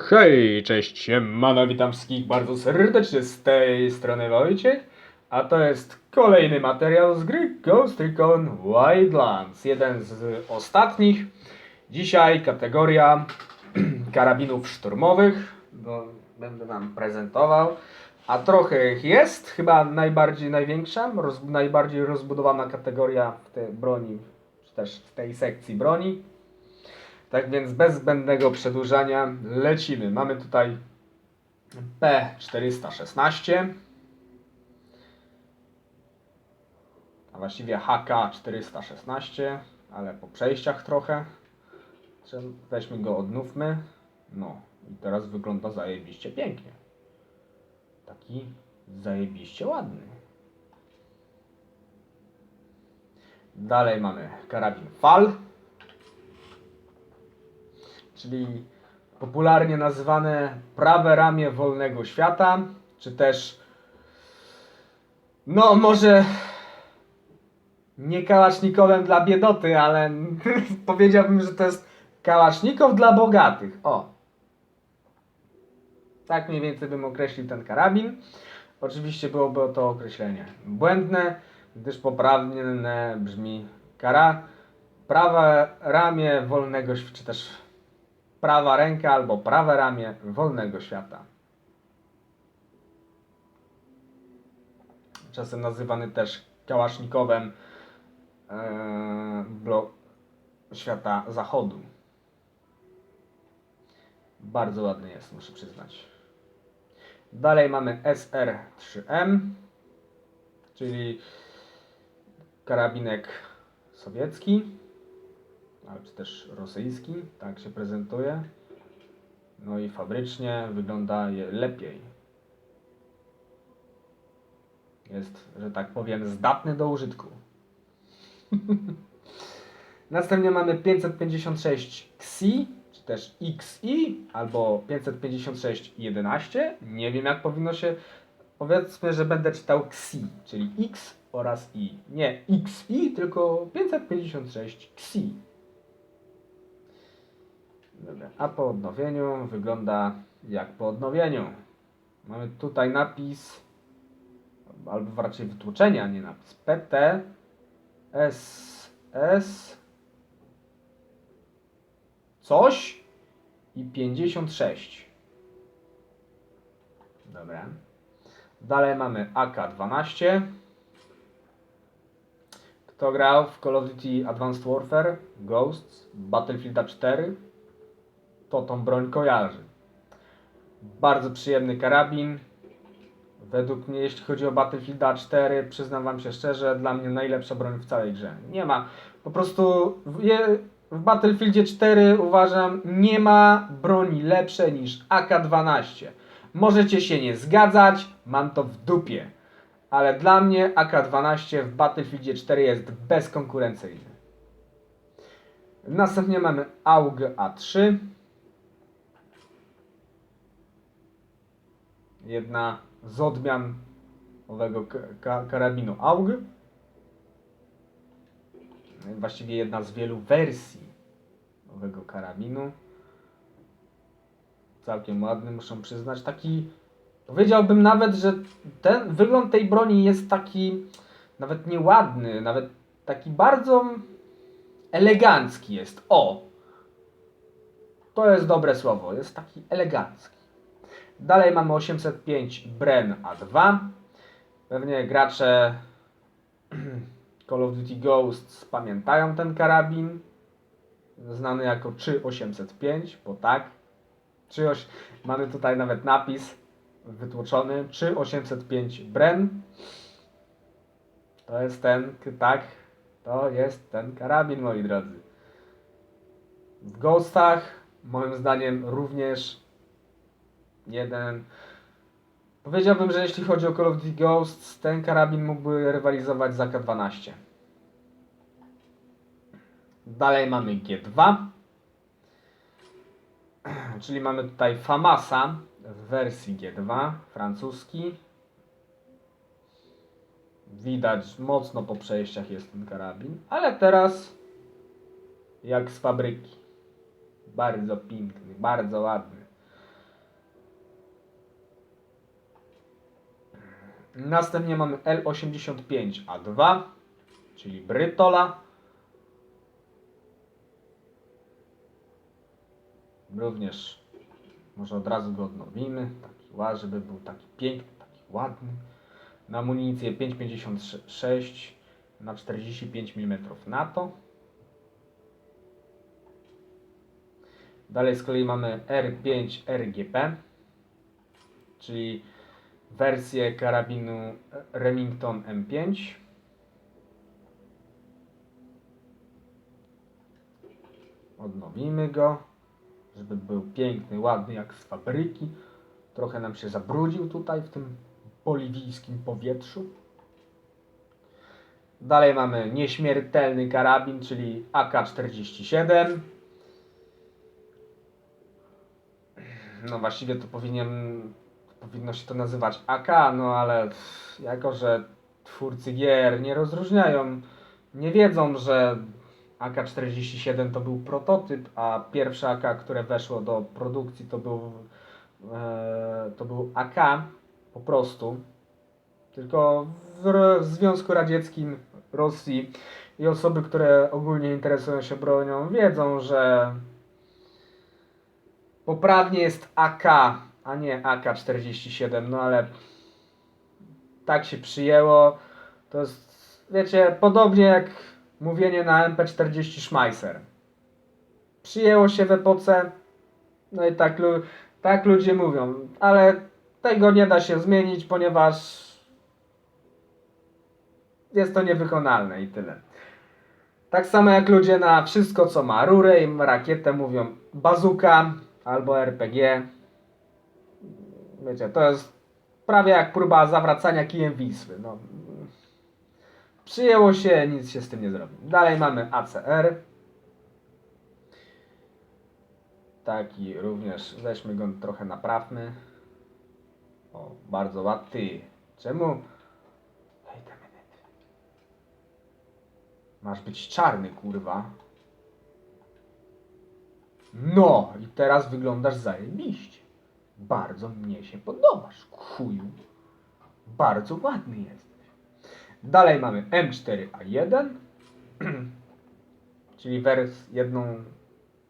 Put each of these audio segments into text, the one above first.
Hej, cześć, siemano, witam wszystkich bardzo serdecznie z tej strony Wojciech, a to jest kolejny materiał z gry Ghost Recon Wildlands, jeden z ostatnich. Dzisiaj kategoria karabinów szturmowych, bo będę Wam prezentował, a trochę ich jest, chyba najbardziej największa, roz, najbardziej rozbudowana kategoria w tej broni, czy też w tej sekcji broni. Tak więc bez zbędnego przedłużania lecimy. Mamy tutaj P416, a właściwie HK416, ale po przejściach trochę. Weźmy go, odnówmy. No i teraz wygląda zajebiście pięknie. Taki zajebiście ładny. Dalej mamy karabin FAL czyli popularnie nazywane prawe ramię wolnego świata, czy też no może nie kałasznikowem dla biedoty, ale powiedziałbym, że to jest kałasznikow dla bogatych. O. Tak mniej więcej bym określił ten karabin. Oczywiście byłoby to określenie błędne, gdyż poprawnie brzmi kara prawe ramię wolnego świata, czy też prawa ręka albo prawe ramię wolnego świata. Czasem nazywany też kałasznikowem e, blo- świata zachodu. Bardzo ładny jest, muszę przyznać. Dalej mamy SR-3M, czyli karabinek sowiecki czy też rosyjski, tak się prezentuje. No i fabrycznie wygląda lepiej. Jest, że tak powiem, zdatny do użytku. Następnie mamy 556 XI, czy też XI, albo 55611. Nie wiem jak powinno się. Powiedzmy, że będę czytał XI, czyli X oraz I. Nie XI, tylko 556 XI. A po odnowieniu wygląda jak po odnowieniu. Mamy tutaj napis, albo raczej wytłuczenie, a nie napis. PT SS coś i 56. Dobra. Dalej mamy AK-12. Kto grał w Call of Duty Advanced Warfare, Ghosts, Battlefield 4, to tą broń kojarzy. Bardzo przyjemny karabin. Według mnie, jeśli chodzi o Battlefield 4, przyznam Wam się szczerze, dla mnie najlepsza broń w całej grze. Nie ma. Po prostu w Battlefieldzie 4 uważam, nie ma broni lepszej niż AK-12. Możecie się nie zgadzać, mam to w dupie. Ale dla mnie AK-12 w Battlefieldzie 4 jest bezkonkurencyjny. Następnie mamy AUG A3. Jedna z odmian owego ka- ka- karabinu AUG. Właściwie jedna z wielu wersji owego karabinu. Całkiem ładny, muszę przyznać. Taki, powiedziałbym nawet, że ten wygląd tej broni jest taki nawet nieładny, nawet taki bardzo elegancki jest. O! To jest dobre słowo, jest taki elegancki. Dalej mamy 805 Bren A2. Pewnie gracze Call of Duty Ghosts pamiętają ten karabin. Znany jako 3805, bo tak. 38... Mamy tutaj nawet napis wytłoczony 3805 Bren. To jest ten, tak, to jest ten karabin, moi drodzy. W Ghostach, moim zdaniem, również jeden. Powiedziałbym, że jeśli chodzi o Call of Duty Ghosts, ten karabin mógłby rywalizować z AK-12. Dalej mamy G2. Czyli mamy tutaj Famasa w wersji G2, francuski. Widać mocno po przejściach jest ten karabin, ale teraz jak z fabryki. Bardzo piękny, bardzo ładny. Następnie mamy L85A2, czyli Brytola. Również może od razu go odnowimy, taki ładny, żeby był taki piękny, taki ładny. Na amunicję 5,56 na 45 mm NATO. Dalej z kolei mamy R5 RGP, czyli wersję karabinu Remington M5. Odnowimy go, żeby był piękny, ładny jak z fabryki. Trochę nam się zabrudził tutaj w tym boliwijskim powietrzu. Dalej mamy nieśmiertelny karabin, czyli AK-47. No właściwie to powinien, powinno się to nazywać AK, no ale jako, że twórcy gier nie rozróżniają, nie wiedzą, że AK-47 to był prototyp, a pierwsze AK, które weszło do produkcji to był, e, to był AK po prostu. Tylko w, w Związku Radzieckim, Rosji i osoby, które ogólnie interesują się bronią wiedzą, że poprawnie jest AK, a nie AK-47, no ale tak się przyjęło. To jest, wiecie, podobnie jak mówienie na MP40 Schmeisser. Przyjęło się w epoce, no i tak, tak ludzie mówią, ale tego nie da się zmienić, ponieważ jest to niewykonalne i tyle. Tak samo jak ludzie na wszystko, co ma rurę i rakietę, mówią bazuka albo RPG. Wiecie, to jest prawie jak próba zawracania kijem Wisły. No. Przyjęło się, nic się z tym nie zrobi. Dalej mamy ACR. Taki również, weźmy go trochę naprawmy. O, bardzo ładny. Czemu? Masz być czarny, kurwa. No, i teraz wyglądasz zajebiście. Bardzo mnie się podobasz, chuju. Bardzo ładny jesteś. Dalej mamy M4A1, czyli wers jedną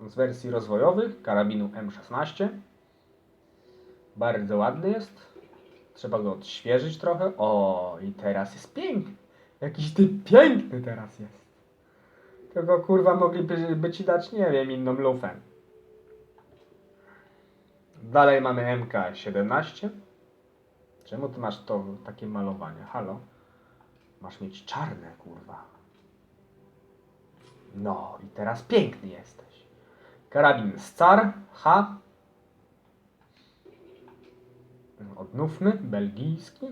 z wersji rozwojowych karabinu M16. Bardzo ładny jest. Trzeba go odświeżyć trochę. O, i teraz jest piękny. Jakiś ty piękny teraz jest. Tylko kurwa mogliby by ci dać, nie wiem, inną lufę. Dalej mamy MK17. Czemu ty masz to takie malowanie? Halo? Masz mieć czarne, kurwa. No i teraz piękny jesteś. Karabin Scar H. Odnówmy, belgijski.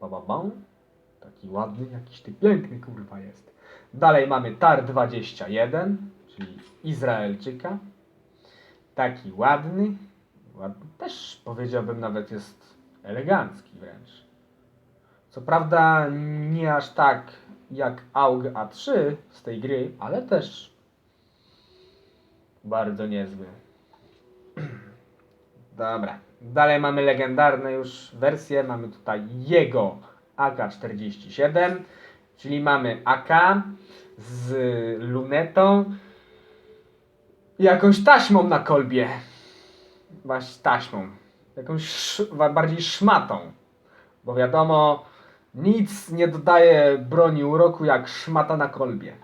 Bababam. Taki ładny, jakiś ty piękny kurwa jest. Dalej mamy TAR 21, czyli Izraelczyka. Taki ładny. ładny. Też powiedziałbym nawet jest elegancki wręcz. Co prawda nie aż tak jak AUG A3 z tej gry, ale też bardzo niezły. Dobra. Dalej mamy legendarne już wersje. Mamy tutaj jego AK-47, czyli mamy AK z lunetą jakąś taśmą na kolbie. Właśnie taśmą. Jakąś sz- bardziej szmatą. Bo wiadomo, nic nie dodaje broni uroku jak szmata na kolbie.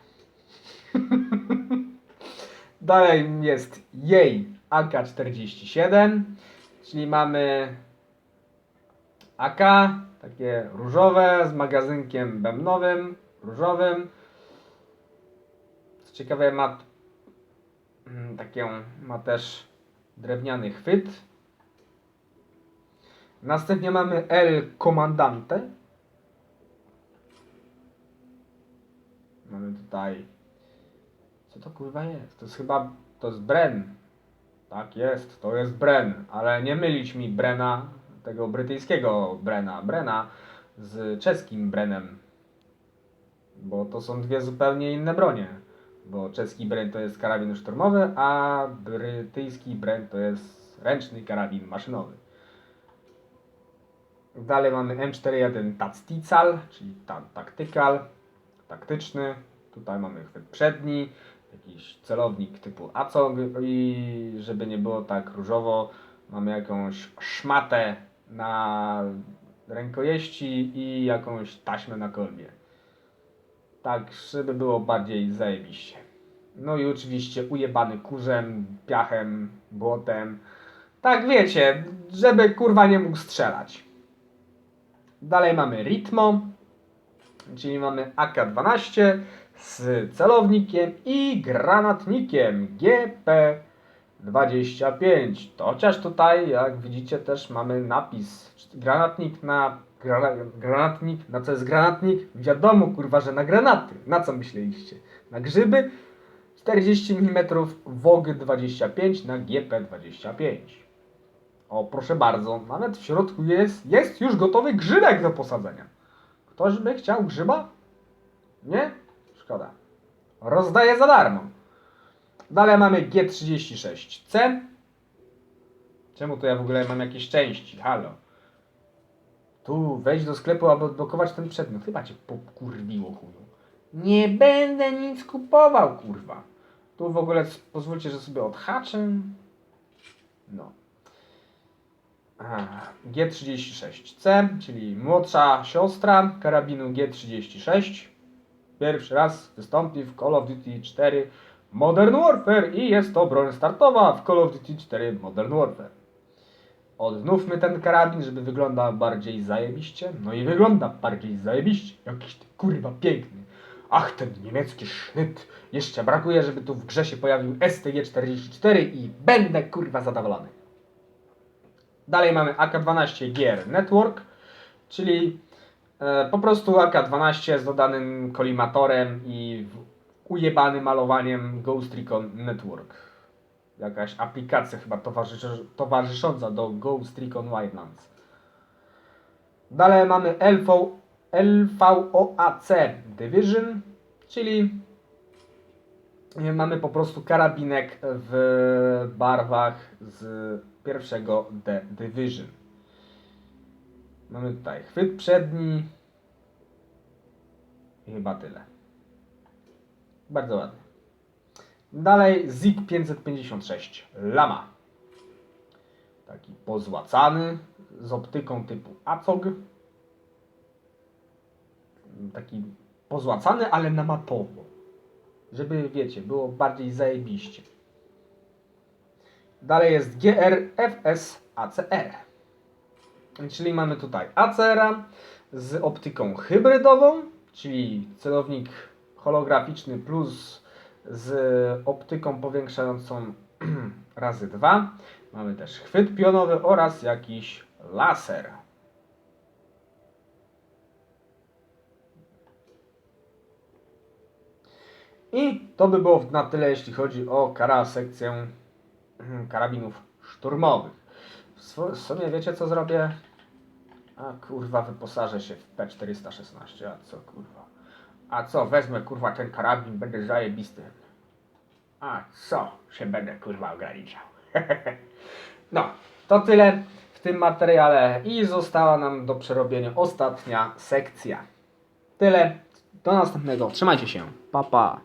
Dalej jest jej AK-47, czyli mamy AK, takie różowe, z magazynkiem bębnowym, różowym. Co ciekawe, ma takie, ma też drewniany chwyt. Następnie mamy El Comandante. Mamy tutaj. Co to kurwa jest? To jest chyba. To jest Bren. Tak jest, to jest Bren, ale nie mylić mi Brena, tego brytyjskiego Brena, Brena z czeskim Brenem. Bo to są dwie zupełnie inne bronie. Bo czeski Bren to jest karabin szturmowy, a brytyjski Bren to jest ręczny karabin maszynowy. Dalej mamy M41 Tactical, czyli ta, taktykal, taktyczny. Tutaj mamy chwyt przedni, jakiś celownik typu ACOG i żeby nie było tak różowo, mamy jakąś szmatę na rękojeści i jakąś taśmę na kolbie. Tak, żeby było bardziej zajebiście. No i oczywiście ujebany kurzem, piachem, błotem. Tak wiecie, żeby kurwa nie mógł strzelać. Dalej mamy Ritmo, czyli mamy AK-12 z celownikiem i granatnikiem GP25. To chociaż tutaj, jak widzicie, też mamy napis granatnik na gra, granatnik, na co jest granatnik? Wiadomo, kurwa, że na granaty. Na co myśleliście? Na grzyby? 40 mm WOG 25 na GP25. O, proszę bardzo, nawet w środku jest, jest już gotowy grzybek do posadzenia. Ktoś by chciał grzyba? Nie? Szkoda. Rozdaję za darmo. Dalej mamy G36C. Czemu to ja w ogóle mam jakieś części? Halo. Tu wejść do sklepu, aby odblokować ten przedmiot. Chyba cię pokurwiło chuju. Nie będę nic kupował, kurwa. Tu w ogóle pozwólcie, że sobie odhaczę. No. Aha, G36C, czyli młodsza siostra karabinu G36. Pierwszy raz wystąpi w Call of Duty 4 Modern Warfare i jest to broń startowa w Call of Duty 4 Modern Warfare. Odnówmy ten karabin, żeby wyglądał bardziej zajebiście. No i wygląda bardziej zajebiście. Jakiś ty kurwa piękny. Ach, ten niemiecki sznyt. Jeszcze brakuje, żeby tu w grze się pojawił STG-44 i będę kurwa zadowolony. Dalej mamy AK-12 Gear Network, czyli e, po prostu AK-12 z dodanym kolimatorem i ujebanym malowaniem Ghost Recon Network. Jakaś aplikacja chyba towarzysz, towarzysząca do Ghost Recon Wildlands. Dalej mamy LV, LVOAC Division, czyli e, mamy po prostu karabinek w barwach z pierwszego The Division. Mamy tutaj chwyt przedni i chyba tyle. Bardzo ładnie. Dalej Zik 556 Lama. Taki pozłacany z optyką typu ACOG. Taki pozłacany, ale na matowo. Żeby, wiecie, było bardziej zajebiście. Dalej jest GRFS ACR. Czyli mamy tutaj ACR z optyką hybrydową, czyli celownik holograficzny plus z optyką powiększającą razy 2. Mamy też chwyt pionowy oraz jakiś laser. I to by było na tyle, jeśli chodzi o kara sekcję karabinów szturmowych. W sumie wiecie co zrobię? A kurwa, wyposażę się w P416, a co kurwa? A co, wezmę kurwa ten karabin, będę zajebisty. A co, się będę kurwa ograniczał. no, to tyle w tym materiale i została nam do przerobienia ostatnia sekcja. Tyle, do następnego, trzymajcie się, pa pa.